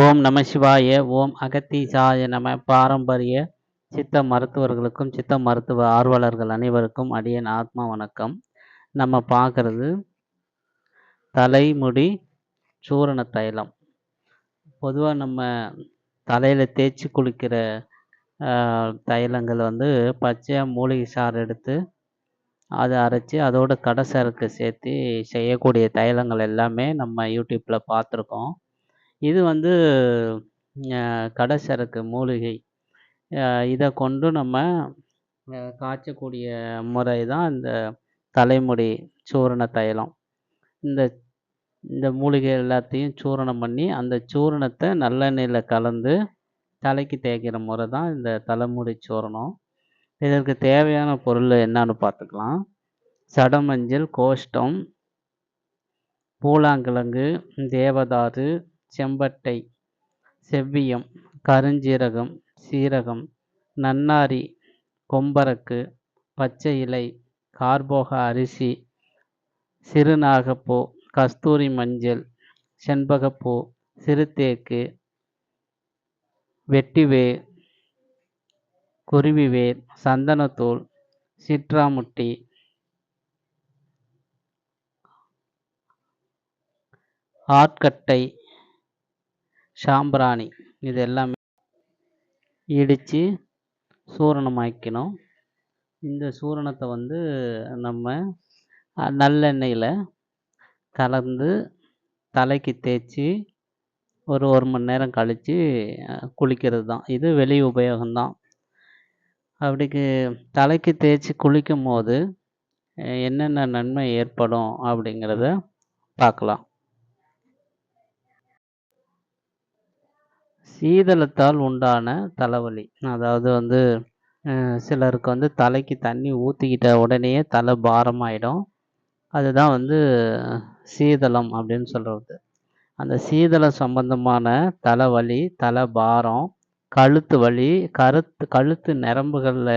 ஓம் நம சிவாய ஓம் அகத்தீசாய நம. பாரம்பரிய சித்த மருத்துவர்களுக்கும் சித்த மருத்துவ ஆர்வலர்கள் அனைவருக்கும் அடியன் ஆத்மா வணக்கம். நம்ம பார்க்குறது தலைமுடி சூரண தைலம். பொதுவாக நம்ம தலையில் தேய்ச்சி குளிக்கிற தைலங்கள் வந்து பச்சையாக மூலிகை சாறு எடுத்து அதை அரைச்சி அதோட கடை சரக்கு சேர்த்து செய்யக்கூடிய தைலங்கள் எல்லாமே நம்ம யூடியூப்பில் பார்த்துருக்கோம். இது வந்து கடைசரக்கு மூலிகை. இதை கொண்டு நம்ம காய்ச்சக்கூடிய முறை தான் இந்த தலைமுடி சூரண தைலம். இந்த இந்த மூலிகை எல்லாத்தையும் சூரணம் பண்ணி அந்த சூரணத்தை நல்லெண்ணெயில் கலந்து தலைக்கு தேய்க்கிற முறை தான் இந்த தலைமுடி சூரணம். இதற்கு தேவையான பொருள் என்னன்னு பார்த்துக்கலாம். சடமஞ்சள் கோஷ்டம் பூலாங்கிழங்கு தேவதாரு செம்பட்டை செவ்வியம் கருஞ்சீரகம் சீரகம் நன்னாரி கொம்பரக்கு பச்சை இலை கார்போக அரிசி சிறுநாகப்பூ கஸ்தூரி மஞ்சள் செண்பகப்பூ சிறுதேக்கு வெட்டிவேர் குருவிவேர் சந்தனத்தூள் சிற்றாமுட்டி ஆட்கட்டை சாம்பிராணி இது எல்லாமே இடித்து சூரணமாக்கணும் இந்த சூரணத்தை வந்து நம்ம நல்லெண்ணெயில் கலந்து தலைக்கு தேய்ச்சி ஒரு ஒரு மணி நேரம் கழித்து குளிக்கிறது தான். இது வெளி உபயோகம்தான் அப்படிக்கு தலைக்கு தேய்ச்சி குளிக்கும் போது என்னென்ன நன்மை ஏற்படும் அப்படிங்கிறத பார்க்கலாம். சீதளத்தால் உண்டான தலைவலி. அதாவது வந்து சிலருக்கு வந்து தலைக்கு தண்ணி ஊற்றிக்கிட்ட உடனேயே தலை பாரமாயிடும். அதுதான் வந்து சீதளம் அப்படின்னு சொல்கிறது அந்த சீதளம் சம்பந்தமான தலைவலி தலை பாரம் கழுத்து வலி கருத்து கழுத்து நரம்புகளில்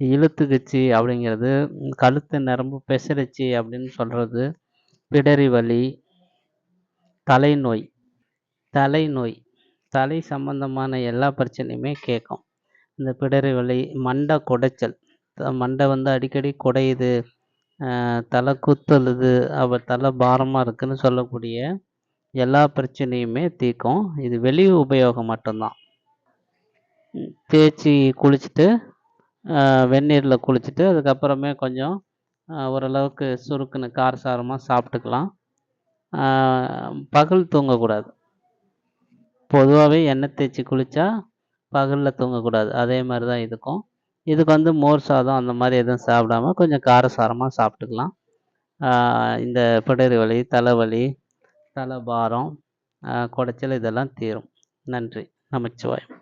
இழுத்துக்குச்சு அப்படிங்கிறது கழுத்து நரம்பு பெசரிச்சு அப்படின்னு சொல்கிறது பிடரி வலி தலைநோய் தலைநோய். தலை சம்பந்தமான எல்லா பிரச்சனையுமே கேட்கும் இந்த பிடரி வலி மண்டை குடைச்சல். மண்டை வந்து அடிக்கடி குடையுது. தலை குத்தலுது அப்போ தலை பாரமாக இருக்குதுன்னு சொல்லக்கூடிய எல்லா பிரச்சனையுமே தீர்க்கும். இது வெளி உபயோகம் மட்டும்தான். தேய்ச்சி குளிச்சுட்டு வெந்நீரில் குளிச்சுட்டு அதுக்கப்புறமே கொஞ்சம் ஓரளவுக்கு சுருக்குன்னு காரசாரமாக சாப்பிட்டுக்கலாம். பகல் தூங்கக்கூடாது. பொதுவாகவே எண்ணெய் தேய்ச்சி குளித்தா பகலில் தூங்கக்கூடாது. அதே மாதிரி தான் இதுக்கும். இதுக்கு வந்து மோர் சாதம் அந்த மாதிரி எதுவும் சாப்பிடாம கொஞ்சம் காரசாரமாக சாப்பிட்டுக்கலாம். இந்த பிடரி வலி தலைவலி தலை பாரம் குடைச்சல் இதெல்லாம் தீரும். நன்றி. நமச்சிவாயம்.